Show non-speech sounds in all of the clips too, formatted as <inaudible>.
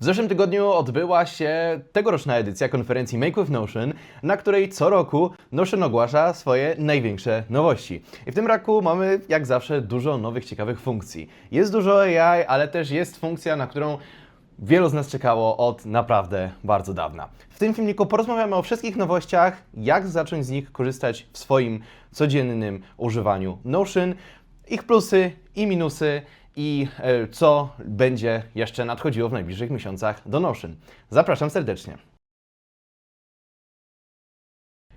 W zeszłym tygodniu odbyła się tegoroczna edycja konferencji Make with Notion, na której co roku Notion ogłasza swoje największe nowości. I w tym roku mamy, jak zawsze, dużo nowych, ciekawych funkcji. Jest dużo AI, ale też jest funkcja, na którą wielu z nas czekało od naprawdę bardzo dawna. W tym filmiku porozmawiamy o wszystkich nowościach, jak zacząć z nich korzystać w swoim codziennym używaniu Notion, ich plusy i minusy i e, co będzie jeszcze nadchodziło w najbliższych miesiącach do Notion. Zapraszam serdecznie.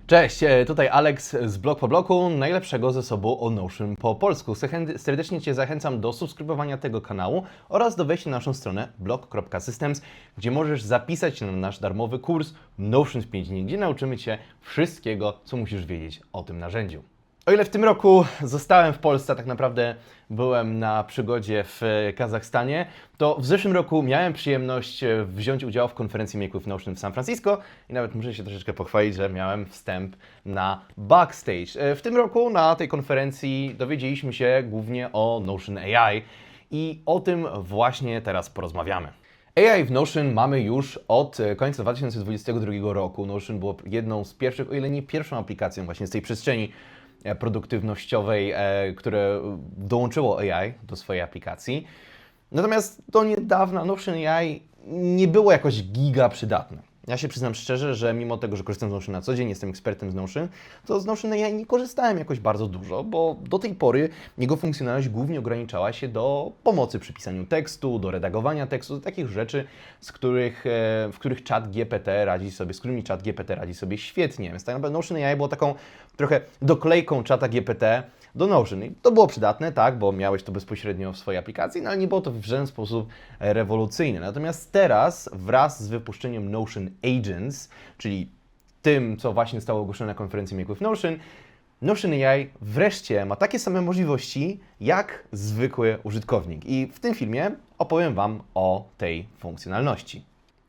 Cześć, e, tutaj Alex z Blog po Bloku, najlepszego zasobu o Notion po polsku. Serdecznie Cię zachęcam do subskrybowania tego kanału oraz do wejścia na naszą stronę blog.systems, gdzie możesz zapisać się na nasz darmowy kurs Notion w 5 dni, gdzie nauczymy Cię wszystkiego, co musisz wiedzieć o tym narzędziu. O ile w tym roku zostałem w Polsce, tak naprawdę byłem na przygodzie w e, Kazachstanie, to w zeszłym roku miałem przyjemność e, wziąć udział w konferencji Make with Notion w San Francisco i nawet muszę się troszeczkę pochwalić, że miałem wstęp na backstage. E, W tym roku na tej konferencji dowiedzieliśmy się głównie o Notion AI i o tym właśnie teraz porozmawiamy. AI w Notion mamy już od końca 2022 roku. Notion było jedną z pierwszych, o ile nie pierwszą aplikacją właśnie z tej przestrzeni produktywnościowej, e, które dołączyło AI do swojej aplikacji. Natomiast do niedawna Notion AI nie było jakoś giga przydatne. Ja się przyznam szczerze, że mimo tego, że korzystam z Notion na co dzień, jestem ekspertem z Notion, to z Notion AI nie korzystałem jakoś bardzo dużo, bo do tej pory jego funkcjonalność głównie ograniczała się do pomocy przy pisaniu tekstu, do redagowania tekstu, do takich rzeczy, z których, e, w których czat GPT radzi sobie, z którymi czat GPT radzi sobie świetnie. Więc tak naprawdę Notion AI było taką trochę doklejką czata GPT do Notion. I to było przydatne, tak, bo miałeś to bezpośrednio w swojej aplikacji, no ale nie było to w żaden sposób rewolucyjne. Natomiast teraz wraz z wypuszczeniem Notion Agents, czyli tym, co właśnie zostało ogłoszone na konferencji Make with Notion, Notion AI wreszcie ma takie same możliwości jak zwykły użytkownik. I w tym filmie opowiem Wam o tej funkcjonalności.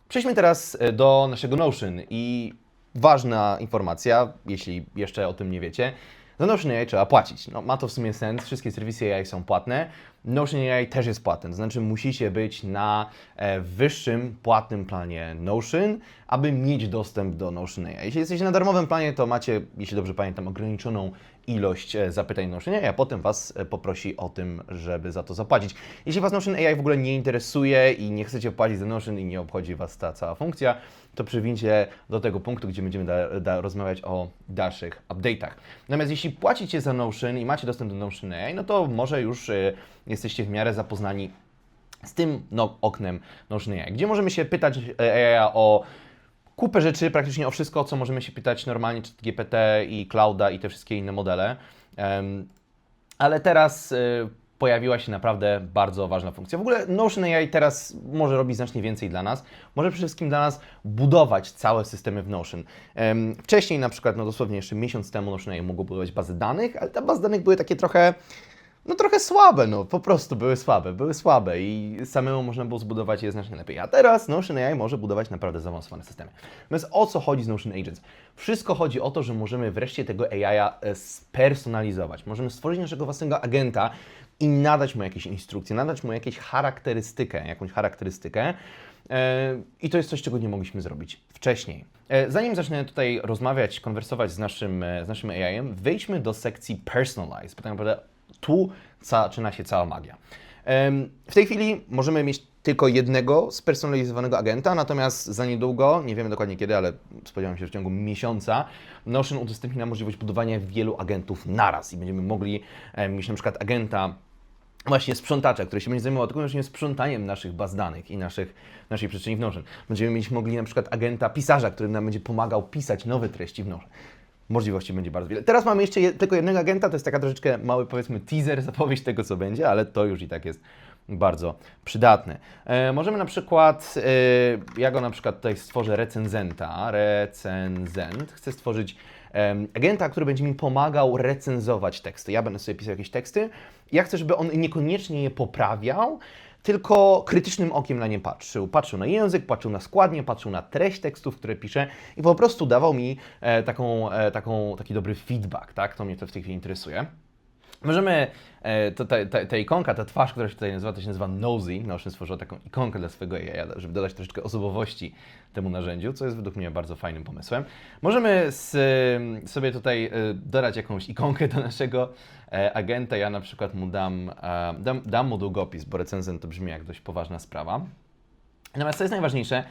Przejdźmy teraz e, do naszego Notion i ważna informacja, jeśli jeszcze o tym nie wiecie, za Notion AI trzeba płacić. No, ma to w sumie sens, wszystkie serwisy AI są płatne. Notion AI też jest płatny, to znaczy musicie być na e, wyższym płatnym planie Notion, aby mieć dostęp do Notion AI. Jeśli jesteście na darmowym planie, to macie, jeśli dobrze pamiętam, ograniczoną ilość e, zapytań Notion AI, a potem Was e, poprosi o tym, żeby za to zapłacić. Jeśli Was Notion AI w ogóle nie interesuje i nie chcecie płacić za Notion i nie obchodzi Was ta cała funkcja, to przywincie do tego punktu, gdzie będziemy da, da, rozmawiać o dalszych update'ach. Natomiast jeśli płacicie za Notion i macie dostęp do Notion AI, no to może już y, jesteście w miarę zapoznani z tym no, oknem Notion AI, gdzie możemy się pytać e, AI o kupę rzeczy, praktycznie o wszystko, co możemy się pytać normalnie, czy GPT i Clouda i te wszystkie inne modele. Em, ale teraz y, pojawiła się naprawdę bardzo ważna funkcja. W ogóle Notion AI teraz może robić znacznie więcej dla nas. Może przede wszystkim dla nas budować całe systemy w Notion. Wcześniej na przykład, no dosłownie jeszcze miesiąc temu Notion AI mogło budować bazy danych, ale te bazy danych były takie trochę no trochę słabe, no po prostu były słabe, były słabe i samemu można było zbudować je znacznie lepiej. A teraz Notion AI może budować naprawdę zaawansowane systemy. Natomiast o co chodzi z Notion Agents? Wszystko chodzi o to, że możemy wreszcie tego AI spersonalizować. Możemy stworzyć naszego własnego agenta i nadać mu jakieś instrukcje, nadać mu jakieś charakterystykę, jakąś charakterystykę. E, I to jest coś, czego nie mogliśmy zrobić wcześniej. E, Zanim zacznę tutaj rozmawiać, konwersować z naszym, e, z naszym AI-em, wejdźmy do sekcji Personalize, bo tak naprawdę tu zaczyna się cała magia. W tej chwili możemy mieć tylko jednego spersonalizowanego agenta, natomiast za niedługo, nie wiemy dokładnie kiedy, ale spodziewam się, w ciągu miesiąca, Notion udostępni nam możliwość budowania wielu agentów naraz i będziemy mogli mieć na przykład agenta właśnie sprzątacza, który się będzie zajmował tylko sprzątaniem naszych baz danych i naszych, naszej przestrzeni w. Będziemy mieć mogli na przykład agenta pisarza, który nam będzie pomagał pisać nowe treści w. Możliwości będzie bardzo wiele. Teraz mamy jeszcze je, tylko jednego agenta, to jest taka troszeczkę mały, powiedzmy, teaser, <laughs> zapowiedź tego, co będzie, ale to już i tak jest bardzo przydatne. E, możemy na przykład, e, ja go na przykład tutaj stworzę recenzenta, recenzent, chcę stworzyć agenta, który będzie mi pomagał recenzować teksty. Ja będę sobie pisał jakieś teksty. Ja chcę, żeby on niekoniecznie je poprawiał, tylko krytycznym okiem na nie patrzył. Patrzył na język, patrzył na składnię, patrzył na treść tekstów, które piszę i po prostu dawał mi e, taką, e, taką, taki dobry feedback, tak? To mnie to w tej chwili interesuje. Możemy, e, to, ta, ta, ta ikonka, ta twarz, która się tutaj nazywa, to się nazywa Nosy. Notion stworzył taką ikonkę dla swojego AI, żeby dodać troszeczkę osobowości temu narzędziu, co jest według mnie bardzo fajnym pomysłem. Możemy z, sobie tutaj e, dodać jakąś ikonkę do naszego e, agenta. Ja na przykład mu dam, dam, dam mu długopis, bo recenzent to brzmi jak dość poważna sprawa. Natomiast co jest najważniejsze,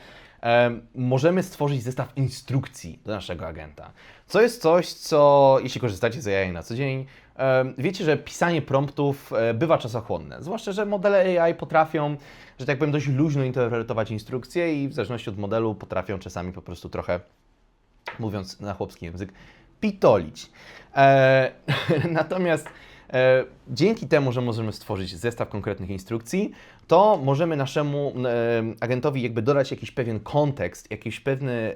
możemy stworzyć zestaw instrukcji do naszego agenta. Co jest coś, co jeśli korzystacie z AI na co dzień, wiecie, że pisanie promptów e, bywa czasochłonne. Zwłaszcza, że modele AI potrafią, że tak powiem, dość luźno interpretować instrukcje i w zależności od modelu potrafią czasami po prostu trochę, mówiąc na chłopski język, pitolić. E, <laughs> natomiast dzięki temu, że możemy stworzyć zestaw konkretnych instrukcji, to możemy naszemu e, agentowi jakby dodać jakiś pewien kontekst, jakiś pewny e,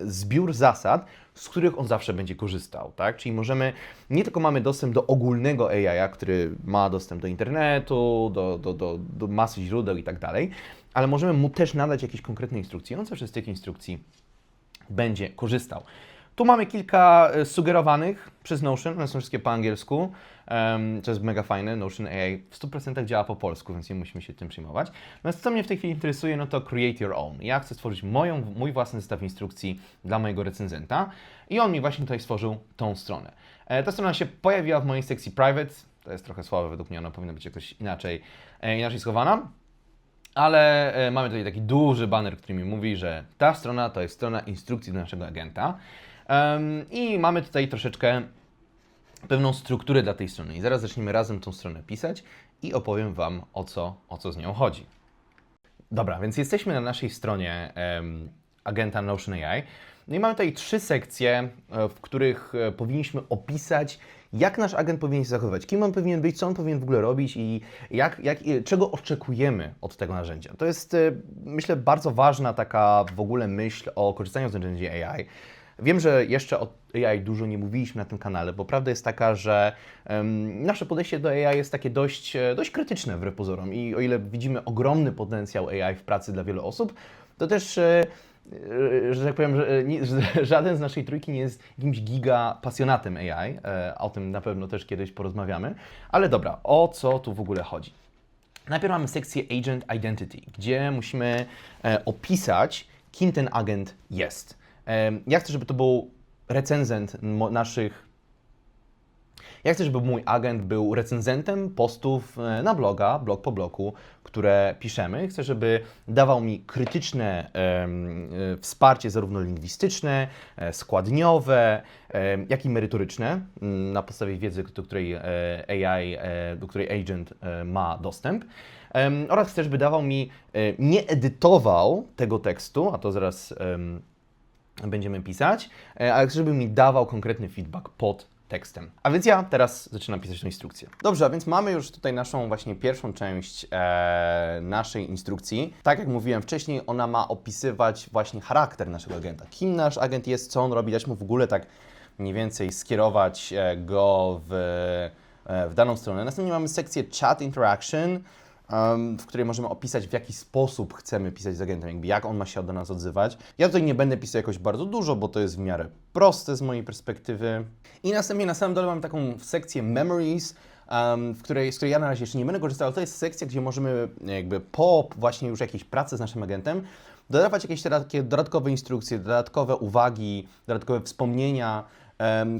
zbiór zasad, z których on zawsze będzie korzystał, tak? Czyli możemy, nie tylko mamy dostęp do ogólnego AI, który ma dostęp do internetu, do, do, do, do masy źródeł i tak dalej, ale możemy mu też nadać jakieś konkretne instrukcje. On zawsze z tych instrukcji będzie korzystał. Tu mamy kilka e, sugerowanych przez Notion, one są wszystkie po angielsku, um, jest mega fajne. Notion AI w 100% działa po polsku, więc nie musimy się tym przejmować. Natomiast co mnie w tej chwili interesuje, no to create your own. Ja chcę stworzyć moją, mój własny zestaw instrukcji dla mojego recenzenta i on mi właśnie tutaj stworzył tą stronę. E, ta strona się pojawiła w mojej sekcji private, to jest trochę słabe według mnie, ona powinna być jakoś inaczej, e, inaczej schowana. Ale e, mamy tutaj taki duży banner, który mi mówi, że ta strona to jest strona instrukcji do naszego agenta. I mamy tutaj troszeczkę pewną strukturę dla tej strony. I zaraz zaczniemy razem tą stronę pisać i opowiem Wam o co, o co z nią chodzi. Dobra, więc jesteśmy na naszej stronie em, agenta Notion AI. No i mamy tutaj trzy sekcje, e, w których e, powinniśmy opisać, jak nasz agent powinien się zachowywać, kim on powinien być, co on powinien w ogóle robić i jak, jak, czego oczekujemy od tego narzędzia. To jest, e, myślę, bardzo ważna taka w ogóle myśl o korzystaniu z narzędzi AI. Wiem, że jeszcze o AI dużo nie mówiliśmy na tym kanale, bo prawda jest taka, że em, nasze podejście do AI jest takie dość, e, dość krytyczne wbrew pozorom i o ile widzimy ogromny potencjał AI w pracy dla wielu osób, to też e, e, że tak powiem, że, nie, <laughs> żaden z naszej trójki nie jest jakimś giga pasjonatem AI. O tym na pewno też kiedyś porozmawiamy. Ale dobra, o co tu w ogóle chodzi? Najpierw mamy sekcję Agent Identity, gdzie musimy opisać, kim ten agent jest. Ja chcę, żeby to był recenzent naszych. Ja chcę, żeby mój agent był recenzentem postów e, na bloga, blog po bloku, które piszemy. Chcę, żeby dawał mi krytyczne e, wsparcie zarówno lingwistyczne, e, składniowe, jak i merytoryczne m, na podstawie wiedzy, do której AI, do której agent ma dostęp. Oraz chcę, żeby dawał mi, nie edytował tego tekstu, a to zaraz będziemy pisać, ale żeby mi dawał konkretny feedback pod tekstem. A więc ja teraz zaczynam pisać tą instrukcję. Dobrze, a więc mamy już tutaj naszą właśnie pierwszą część e, naszej instrukcji. Tak jak mówiłem wcześniej, ona ma opisywać właśnie charakter naszego agenta. Kim nasz agent jest, co on robi, dać mu w ogóle tak mniej więcej skierować e, go w, e, w daną stronę. Następnie mamy sekcję Chat Interaction, w której możemy opisać, w jaki sposób chcemy pisać z agentem, jakby jak on ma się do nas odzywać. Ja tutaj nie będę pisał jakoś bardzo dużo, bo to jest w miarę proste z mojej perspektywy. I następnie na samym dole mam taką sekcję Memories, em, w której, z której ja na razie jeszcze nie będę korzystał, ale to jest sekcja, gdzie możemy jakby po właśnie już jakiejś pracy z naszym agentem dodawać jakieś takie dodatkowe instrukcje, dodatkowe uwagi, dodatkowe wspomnienia,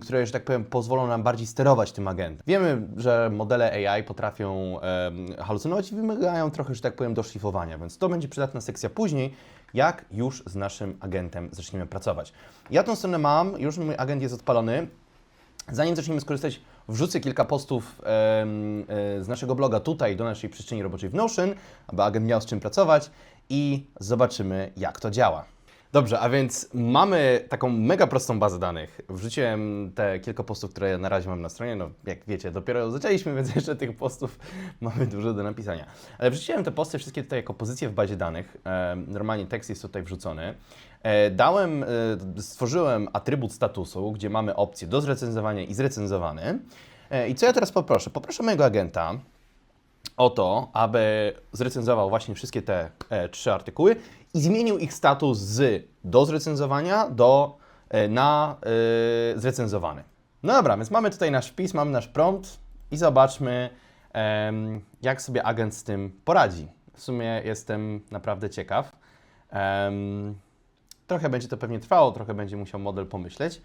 które, że tak powiem, pozwolą nam bardziej sterować tym agentem. Wiemy, że modele AI potrafią halucynować i wymagają trochę, że tak powiem, doszlifowania, więc to będzie przydatna sekcja później, jak już z naszym agentem zaczniemy pracować. Ja tą stronę mam, już mój agent jest odpalony. Zanim zaczniemy skorzystać, wrzucę kilka postów e, z naszego bloga tutaj do naszej przestrzeni roboczej w Notion, aby agent miał z czym pracować i zobaczymy, jak to działa. Dobrze, a więc mamy taką mega prostą bazę danych. Wrzuciłem te kilka postów, które na razie mam na stronie. No, jak wiecie, dopiero zaczęliśmy, <laughs> więc jeszcze tych postów mamy dużo do napisania. Ale wrzuciłem te posty wszystkie tutaj jako pozycje w bazie danych. E, Normalnie tekst jest tutaj wrzucony. E, Dałem, e, stworzyłem atrybut statusu, gdzie mamy opcję do zrecenzowania i zrecenzowany. I co ja teraz poproszę? Poproszę mojego agenta, o to, aby zrecenzował właśnie wszystkie te e, trzy artykuły i zmienił ich status z do zrecenzowania do e, na e, zrecenzowany. No dobra, więc mamy tutaj nasz wpis, mamy nasz prompt i zobaczmy, em, jak sobie agent z tym poradzi. W sumie jestem naprawdę ciekaw. Em, trochę będzie to pewnie trwało, trochę będzie musiał model pomyśleć.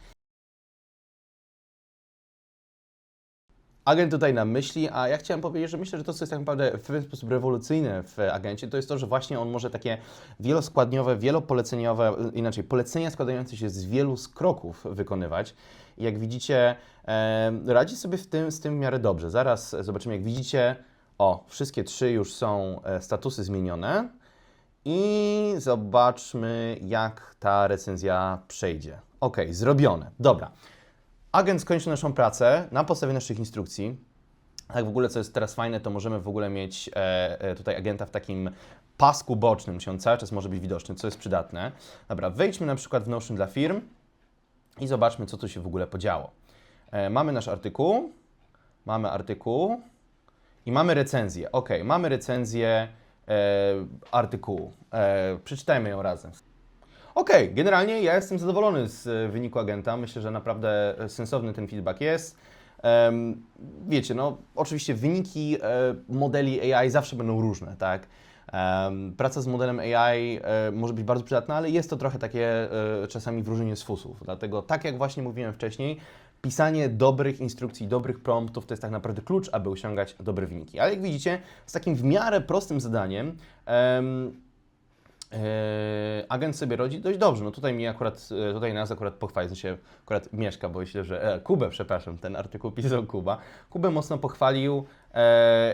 Agent tutaj nam myśli, a ja chciałem powiedzieć, że myślę, że to, co jest tak naprawdę w pewien sposób rewolucyjne w agencie, to jest to, że właśnie on może takie wieloskładniowe, wielopoleceniowe, inaczej, polecenia składające się z wielu kroków wykonywać. I jak widzicie, radzi sobie w tym, z tym w miarę dobrze. Zaraz zobaczymy, jak widzicie, o, wszystkie trzy już są e, statusy zmienione. I zobaczmy, jak ta recenzja przejdzie. Ok, zrobione. Dobra. Agent skończył naszą pracę na podstawie naszych instrukcji. Tak w ogóle, co jest teraz fajne, to możemy w ogóle mieć e, e, tutaj agenta w takim pasku bocznym, czy on cały czas może być widoczny, co jest przydatne. Dobra, wejdźmy na przykład w Notion dla firm i zobaczmy, co tu się w ogóle podziało. E, mamy nasz artykuł, mamy artykuł i mamy recenzję. Ok, mamy recenzję e, artykułu. E, przeczytajmy ją razem. Okej, generalnie ja jestem zadowolony z e, wyniku agenta. Myślę, że naprawdę e, sensowny ten feedback jest. Wiecie, no oczywiście wyniki e, modeli AI zawsze będą różne, tak? Praca z modelem AI może być bardzo przydatna, ale jest to trochę takie czasami wróżenie z fusów. Dlatego, tak jak właśnie mówiłem wcześniej, pisanie dobrych instrukcji, dobrych promptów to jest tak naprawdę klucz, aby osiągać dobre wyniki. Ale jak widzicie, z takim w miarę prostym zadaniem em, Eee, agent sobie rodzi dość dobrze. No tutaj mi akurat, e, tutaj nas akurat pochwali, w akurat Mieszka, bo myślę, że, e, Kubę, przepraszam, ten artykuł pisał Kuba. Kubę mocno pochwalił, e,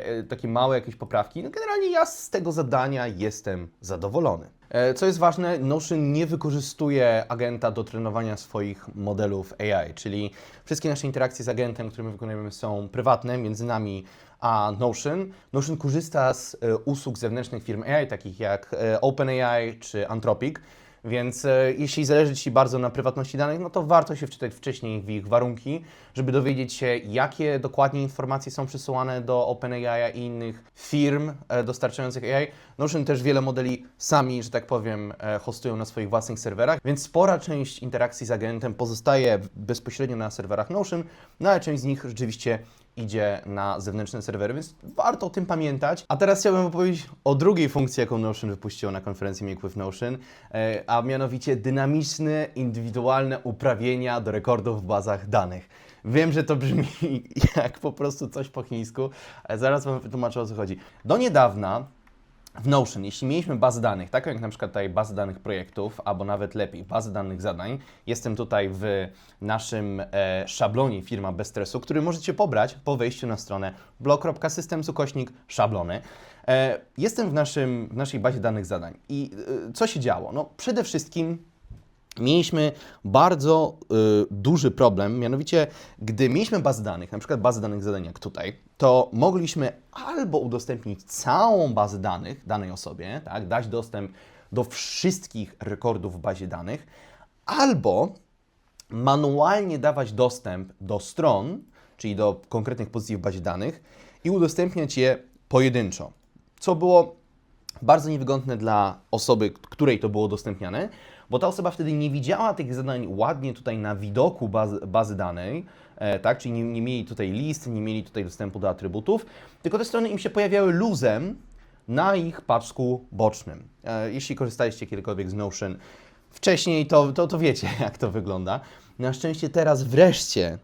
e, takie małe jakieś poprawki. No generalnie ja z tego zadania jestem zadowolony. E, Co jest ważne, Notion nie wykorzystuje agenta do trenowania swoich modelów AI, czyli wszystkie nasze interakcje z agentem, które my wykonujemy są prywatne między nami a Notion. Notion korzysta z e, usług zewnętrznych firm AI, takich jak e, OpenAI czy Anthropic, więc e, jeśli zależy Ci bardzo na prywatności danych, no to warto się wczytać wcześniej w ich warunki, żeby dowiedzieć się, jakie dokładnie informacje są przesyłane do OpenAI i innych firm e, dostarczających AI. Notion też wiele modeli sami, że tak powiem, e, hostują na swoich własnych serwerach, więc spora część interakcji z agentem pozostaje bezpośrednio na serwerach Notion, no ale część z nich rzeczywiście idzie na zewnętrzne serwery, więc warto o tym pamiętać. A teraz chciałbym opowiedzieć o drugiej funkcji, jaką Notion wypuściło na konferencji Make with Notion, e, a mianowicie dynamiczne, indywidualne uprawienia do rekordów w bazach danych. Wiem, że to brzmi <laughs> jak po prostu coś po chińsku, ale zaraz Wam wytłumaczę o co chodzi. Do niedawna w Notion, jeśli mieliśmy bazę danych, taką jak na przykład tutaj bazę danych projektów, albo nawet lepiej, bazę danych zadań, jestem tutaj w naszym e, szablonie firma bez stresu, który możecie pobrać po wejściu na stronę blog.system szablony. E, jestem w, naszym, w naszej bazie danych zadań i e, co się działo? No przede wszystkim mieliśmy bardzo y, duży problem, mianowicie gdy mieliśmy bazę danych, na przykład bazę danych zadań jak tutaj, to mogliśmy albo udostępnić całą bazę danych danej osobie, tak, dać dostęp do wszystkich rekordów w bazie danych, albo manualnie dawać dostęp do stron, czyli do konkretnych pozycji w bazie danych i udostępniać je pojedynczo, co było bardzo niewygodne dla osoby, której to było udostępniane, bo ta osoba wtedy nie widziała tych zadań ładnie tutaj na widoku bazy, bazy danej, e, tak? czyli nie, nie mieli tutaj list, nie mieli tutaj dostępu do atrybutów, tylko te strony im się pojawiały luzem na ich paczku bocznym. E, jeśli korzystaliście kiedykolwiek z Notion wcześniej, to, to, to wiecie, <laughs> jak to wygląda. Na szczęście teraz wreszcie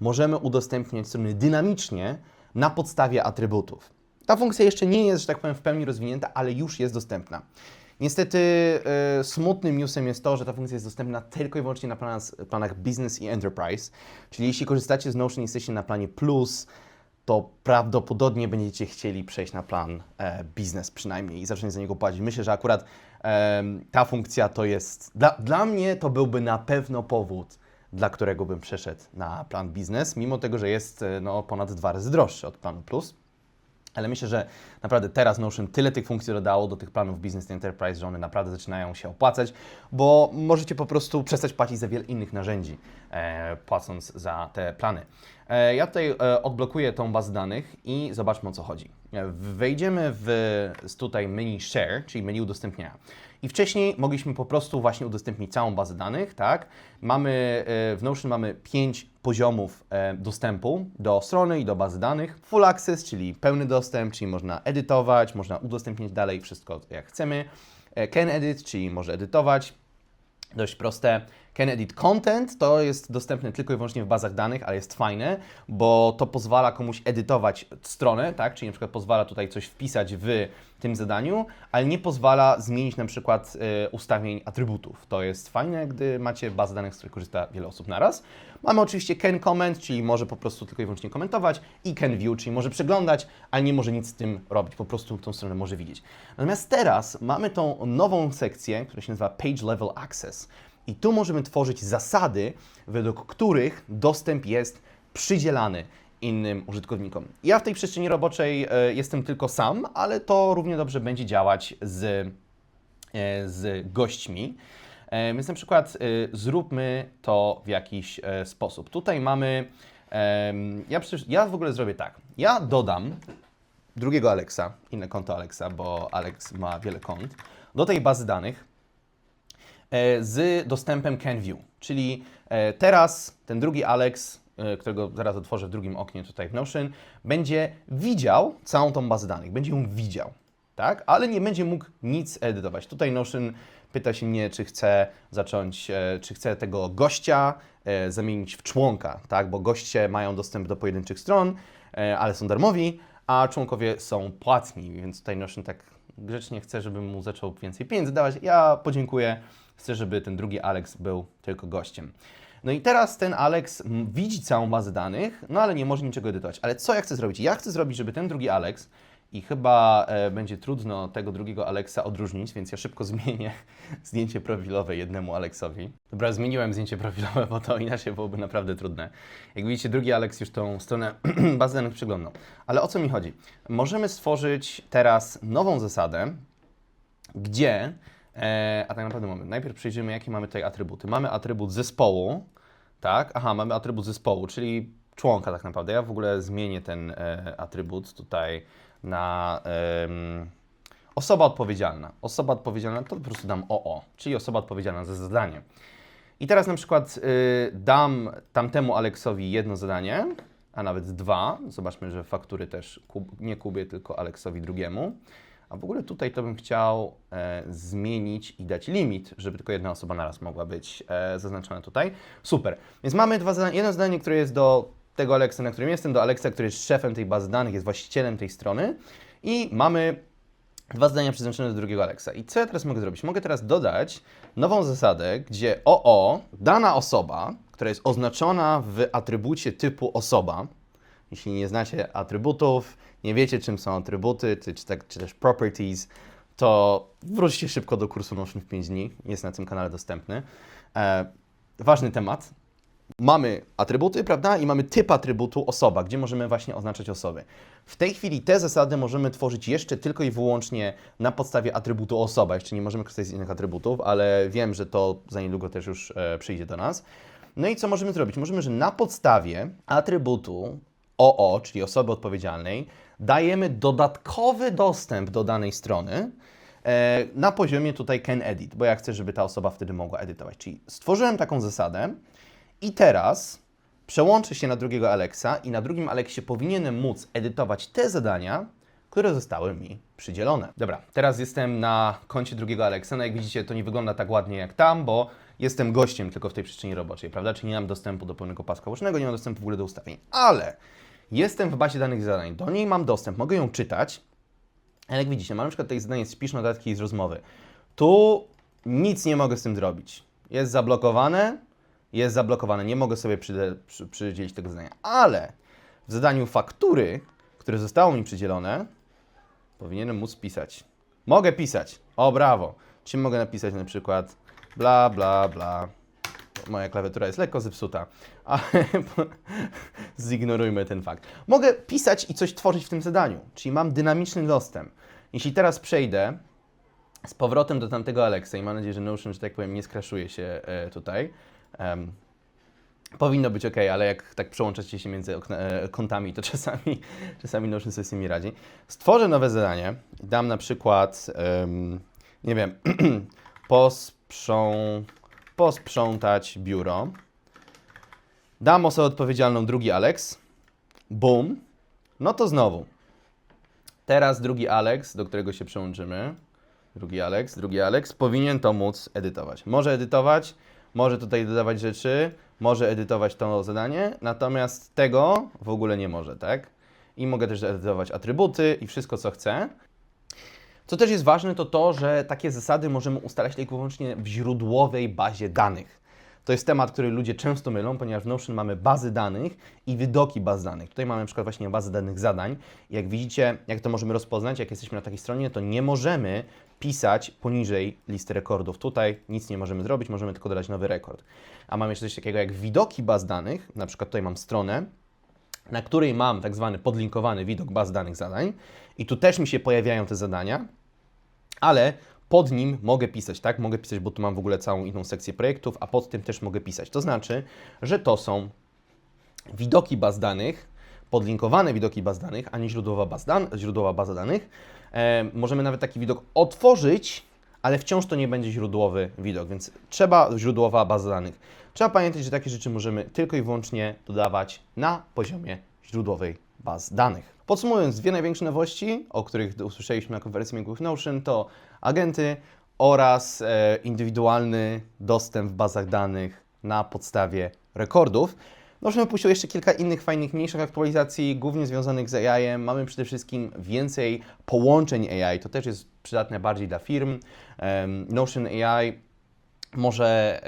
możemy udostępniać strony dynamicznie na podstawie atrybutów. Ta funkcja jeszcze nie jest, że tak powiem, w pełni rozwinięta, ale już jest dostępna. Niestety e, smutnym newsem jest to, że ta funkcja jest dostępna tylko i wyłącznie na planach, planach Business i Enterprise. Czyli jeśli korzystacie z Notion i jesteście na planie Plus, to prawdopodobnie będziecie chcieli przejść na plan e, biznes przynajmniej i zacząć za niego płacić. Myślę, że akurat em, ta funkcja to jest, dla, dla mnie to byłby na pewno powód, dla którego bym przeszedł na plan biznes, mimo tego, że jest e, no, ponad dwa razy droższy od planu plus. Ale myślę, że naprawdę teraz Notion tyle tych funkcji dodało do tych planów Business Enterprise, że one naprawdę zaczynają się opłacać, bo możecie po prostu przestać płacić za wiele innych narzędzi, e, płacąc za te plany. E, ja tutaj e, odblokuję tą bazę danych i zobaczmy o co chodzi. Wejdziemy w tutaj menu share, czyli menu udostępniania. I wcześniej mogliśmy po prostu właśnie udostępnić całą bazę danych, tak? Mamy, e, w Notion mamy pięć poziomów e, dostępu do strony i do bazy danych. Full access, czyli pełny dostęp, czyli można edytować, można udostępnić dalej wszystko jak chcemy. E, Can edit, czyli może edytować, dość proste. Can Edit Content to jest dostępne tylko i wyłącznie w bazach danych, ale jest fajne, bo to pozwala komuś edytować stronę, tak? Czyli na przykład pozwala tutaj coś wpisać w tym zadaniu, ale nie pozwala zmienić na przykład e, ustawień atrybutów. To jest fajne, gdy macie bazę danych, z której korzysta wiele osób naraz. Mamy oczywiście Can Comment, czyli może po prostu tylko i wyłącznie komentować i Can View, czyli może przeglądać, ale nie może nic z tym robić, po prostu tą stronę może widzieć. Natomiast teraz mamy tą nową sekcję, która się nazywa Page Level Access. I tu możemy tworzyć zasady, według których dostęp jest przydzielany innym użytkownikom. Ja w tej przestrzeni roboczej e, jestem tylko sam, ale to równie dobrze będzie działać z, e, z gośćmi. E, Więc na przykład zróbmy to w jakiś sposób. Tutaj mamy, ja, przecież, ja w ogóle zrobię tak. Ja dodam drugiego Alexa, inne konto Alexa, bo Alex ma wiele kont, do tej bazy danych z dostępem CanView. Czyli teraz ten drugi Alex, którego zaraz otworzę w drugim oknie tutaj w Notion, będzie widział całą tą bazę danych, będzie ją widział, tak? Ale nie będzie mógł nic edytować. Tutaj Notion pyta się mnie, czy chcę zacząć, e, czy chcę tego gościa e, zamienić w członka, tak? Bo goście mają dostęp do pojedynczych stron, e, ale są darmowi, a członkowie są płatni, więc tutaj Notion tak grzecznie chce, żebym mu zaczął więcej pieniędzy dawać. Ja podziękuję, chcę, żeby ten drugi Alex był tylko gościem. No i teraz ten Alex widzi całą bazę danych, no ale nie może niczego edytować. Ale co ja chcę zrobić? Ja chcę zrobić, żeby ten drugi Alex, i chyba e, będzie trudno tego drugiego Alexa odróżnić, więc ja szybko <laughs> zmienię zdjęcie profilowe jednemu Alexowi. Dobra, zmieniłem zdjęcie profilowe, bo to inaczej byłoby naprawdę trudne. Jak widzicie, drugi Alex już tą stronę <clears throat> bazy danych przeglądał. Ale o co mi chodzi? Możemy stworzyć teraz nową zasadę, gdzie, e, a tak naprawdę mamy, najpierw przejrzymy, jakie mamy tutaj atrybuty. Mamy atrybut zespołu, tak? Aha, mamy atrybut zespołu, czyli członka tak naprawdę. Ja w ogóle zmienię ten e, atrybut tutaj na em, osoba odpowiedzialna. Osoba odpowiedzialna to po prostu dam OO, czyli osoba odpowiedzialna za zadanie. I teraz na przykład y, dam tamtemu Aleksowi jedno zadanie, a nawet dwa. Zobaczmy, że faktury też kub, nie Kubie, tylko Aleksowi drugiemu. A w ogóle tutaj to bym chciał e, zmienić i dać limit, żeby tylko jedna osoba naraz mogła być e, zaznaczona tutaj. Super. Więc mamy dwa zadania. Jedno zadanie, które jest do tego Alexa, na którym jestem, do Alexa, który jest szefem tej bazy danych, jest właścicielem tej strony. I mamy dwa zadania przeznaczone do drugiego Alexa. I co ja teraz mogę zrobić? Mogę teraz dodać nową zasadę, gdzie OO, dana osoba, która jest oznaczona w atrybucie typu osoba, jeśli nie znacie atrybutów, nie wiecie czym są atrybuty, czy, czy, tak, czy też properties, to wróćcie szybko do kursu Notion w 5 dni, jest na tym kanale dostępny. E, ważny temat. Mamy atrybuty, prawda? I mamy typ atrybutu osoba, gdzie możemy właśnie oznaczać osoby. W tej chwili te zasady możemy tworzyć jeszcze tylko i wyłącznie na podstawie atrybutu osoba. Jeszcze nie możemy korzystać z innych atrybutów, ale wiem, że to za niedługo też już e, przyjdzie do nas. No i co możemy zrobić? Możemy, że na podstawie atrybutu OO, czyli osoby odpowiedzialnej, dajemy dodatkowy dostęp do danej strony e, na poziomie tutaj can edit, bo ja chcę, żeby ta osoba wtedy mogła edytować. Czyli stworzyłem taką zasadę i teraz przełączę się na drugiego Alexa i na drugim Alexie powinienem móc edytować te zadania, które zostały mi przydzielone. Dobra, teraz jestem na koncie drugiego Alexa. No jak widzicie, to nie wygląda tak ładnie jak tam, bo jestem gościem tylko w tej przestrzeni roboczej, prawda? Czyli nie mam dostępu do pełnego paska łącznego, nie mam dostępu w ogóle do ustawień. Ale jestem w bazie danych zadań, do niej mam dostęp, mogę ją czytać, ale jak widzicie, mam na przykład tutaj zadanie spisz notatki z rozmowy. Tu nic nie mogę z tym zrobić. Jest zablokowane, jest zablokowane, nie mogę sobie przydzielić tego zadania. Ale w zadaniu faktury, które zostało mi przydzielone, powinienem móc pisać. Mogę pisać. O, brawo. Czy mogę napisać na przykład bla, bla, bla. Moja klawiatura jest lekko zepsuta, ale <laughs> zignorujmy ten fakt. Mogę pisać i coś tworzyć w tym zadaniu, czyli mam dynamiczny dostęp. Jeśli teraz przejdę z powrotem do tamtego Alexa i mam nadzieję, że Notion, że tak powiem, nie skraszuje się e, tutaj. Em, Powinno być ok, ale jak tak przełączacie się między okna, e, kątami, to <laughs> czasami, czasami Notion sobie z tym nie radzi. Stworzę nowe zadanie. Dam na przykład, em, nie wiem, <clears throat> posprząt, posprzątać biuro. Dam osobę odpowiedzialną drugi Alex. Boom. No to znowu. Teraz drugi Alex, do którego się przełączymy. Drugi Alex, drugi Alex powinien to móc edytować. Może edytować, może tutaj dodawać rzeczy, może edytować to zadanie, natomiast tego w ogóle nie może, tak? I mogę też edytować atrybuty i wszystko, co chcę. Co też jest ważne, to to, że takie zasady możemy ustalać tylko wyłącznie w źródłowej bazie danych. To jest temat, który ludzie często mylą, ponieważ w Notion mamy bazy danych i widoki baz danych. Tutaj mamy na przykład właśnie bazę danych zadań. Jak widzicie, jak to możemy rozpoznać, jak jesteśmy na takiej stronie, to nie możemy pisać poniżej listy rekordów. Tutaj nic nie możemy zrobić, możemy tylko dodać nowy rekord. A mamy jeszcze coś takiego jak widoki baz danych, na przykład tutaj mam stronę, na której mam tak zwany podlinkowany widok baz danych zadań i tu też mi się pojawiają te zadania, ale pod nim mogę pisać, tak? Mogę pisać, bo tu mam w ogóle całą inną sekcję projektów, a pod tym też mogę pisać. To znaczy, że to są widoki baz danych, podlinkowane widoki baz danych, a nie źródłowa, baz dan źródłowa baza danych. E, możemy nawet taki widok otworzyć, ale wciąż to nie będzie źródłowy widok, więc trzeba źródłowa baza danych. Trzeba pamiętać, że takie rzeczy możemy tylko i wyłącznie dodawać na poziomie źródłowej baz danych. Podsumowując, dwie największe nowości, o których usłyszeliśmy na Make with Notion, to agenty oraz e, indywidualny dostęp w bazach danych na podstawie rekordów. Notion wypuścił jeszcze kilka innych fajnych, mniejszych aktualizacji, głównie związanych z AI. Mamy przede wszystkim więcej połączeń AI, to też jest przydatne bardziej dla firm. Em, Notion AI może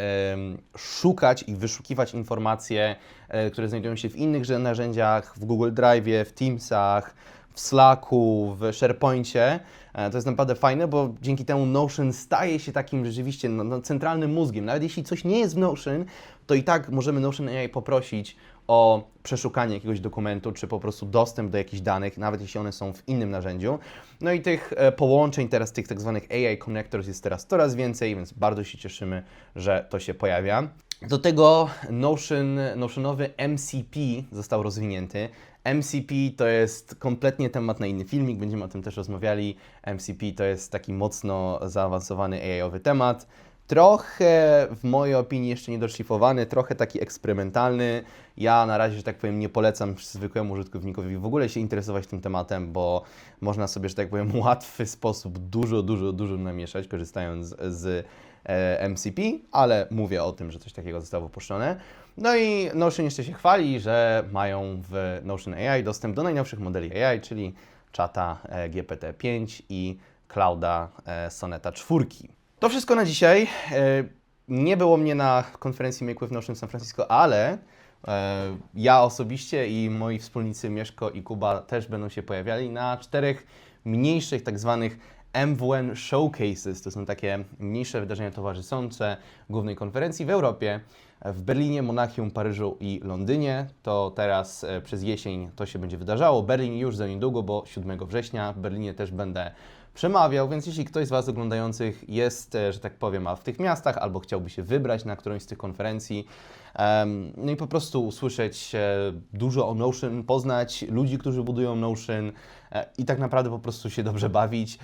szukać i wyszukiwać informacje, e, które znajdują się w innych narzędziach, w Google Drive, w Teamsach, w Slacku, w SharePoincie. E, To jest naprawdę fajne, bo dzięki temu Notion staje się takim rzeczywiście no, no, centralnym mózgiem. Nawet jeśli coś nie jest w Notion, to i tak możemy Notion AI poprosić o przeszukanie jakiegoś dokumentu, czy po prostu dostęp do jakichś danych, nawet jeśli one są w innym narzędziu. No i tych e, połączeń teraz, tych tak zwanych AI connectors jest teraz coraz więcej, więc bardzo się cieszymy, że to się pojawia. Do tego Notion, Notionowy MCP został rozwinięty. MCP to jest kompletnie temat na inny filmik, będziemy o tym też rozmawiali. MCP to jest taki mocno zaawansowany AI-owy temat. Trochę, w mojej opinii, jeszcze niedoszlifowany, trochę taki eksperymentalny. Ja na razie, że tak powiem, nie polecam zwykłemu użytkownikowi w ogóle się interesować tym tematem, bo można sobie, że tak powiem, łatwy sposób dużo, dużo, dużo namieszać, korzystając z e, MCP, ale mówię o tym, że coś takiego zostało wypuszczone. No i Notion jeszcze się chwali, że mają w Notion AI dostęp do najnowszych modeli AI, czyli czata e, GPT-5 i Clouda e, Soneta 4. To wszystko na dzisiaj. E, Nie było mnie na konferencji Make with Notion w San Francisco, ale e, ja osobiście i moi wspólnicy Mieszko i Kuba też będą się pojawiali na czterech mniejszych tak zwanych MWN Showcases. To są takie mniejsze wydarzenia towarzyszące głównej konferencji w Europie, w Berlinie, Monachium, Paryżu i Londynie. To teraz e, przez jesień to się będzie wydarzało. Berlin już za niedługo, bo 7 września w Berlinie też będę przemawiał, więc jeśli ktoś z Was oglądających jest, e, że tak powiem, a w tych miastach albo chciałby się wybrać na którąś z tych konferencji, em, no i po prostu usłyszeć e, dużo o Notion, poznać ludzi, którzy budują Notion e, i tak naprawdę po prostu się dobrze bawić,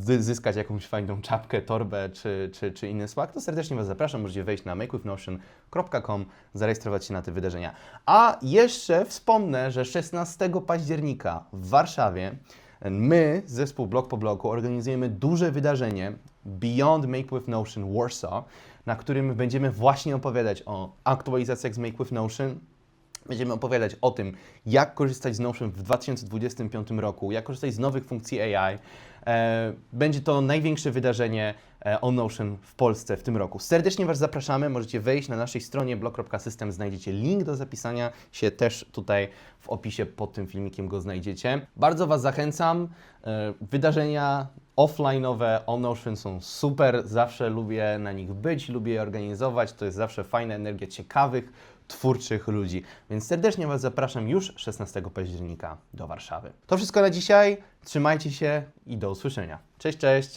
zy- zyskać jakąś fajną czapkę, torbę czy, czy, czy inny smak, to serdecznie Was zapraszam. Możecie wejść na makewithnotion.com, zarejestrować się na te wydarzenia. A jeszcze wspomnę, że 16 października w Warszawie My, zespół Blok po Bloku, organizujemy duże wydarzenie Beyond Make with Notion Warsaw, na którym będziemy właśnie opowiadać o aktualizacjach z Make with Notion. Będziemy opowiadać o tym, jak korzystać z Notion w 2025 roku, jak korzystać z nowych funkcji AI. E, Będzie to największe wydarzenie e, o Notion w Polsce w tym roku. Serdecznie Was zapraszamy. Możecie wejść na naszej stronie blog.system. Znajdziecie link do zapisania się też tutaj w opisie pod tym filmikiem go znajdziecie. Bardzo Was zachęcam. E, Wydarzenia offline'owe o Notion są super. Zawsze lubię na nich być, lubię je organizować. To jest zawsze fajna energia ciekawych, twórczych ludzi. Więc serdecznie Was zapraszam już 16 października do Warszawy. To wszystko na dzisiaj. Trzymajcie się i do usłyszenia. Cześć, cześć!